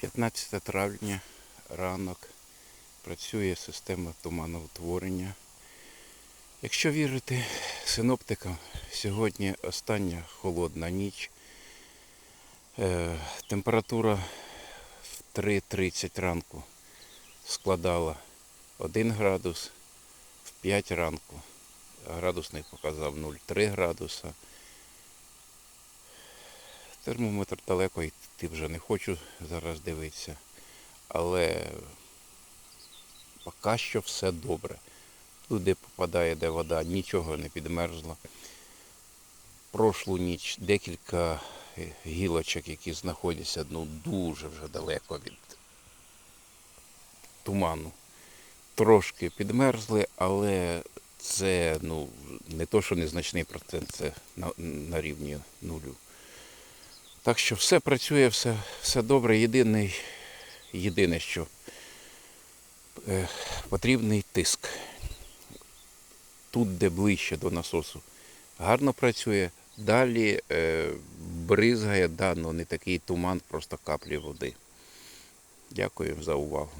15 травня, ранок. Працює система туманоутворення. Якщо вірити синоптикам, сьогодні остання холодна ніч. Е, температура в 3.30 ранку складала 1 градус, в 5 ранку градусний показав 0,3 градуса. Термометр далеко йти вже не хочу зараз дивитися, але поки що все добре. Туди попадає, де вода, нічого не підмерзло. Прошлу ніч декілька е, гілочок, які знаходяться ну, дуже вже далеко від туману. Трошки підмерзли, але це ну, не то, що незначний процент, це на, на рівні нулю. Так що все працює, все, все добре. Єдиний, єдине, що е, потрібний тиск. Тут, де ближче до насосу, гарно працює. Далі е, бризгає, да, ну не такий туман, просто каплі води. Дякую за увагу.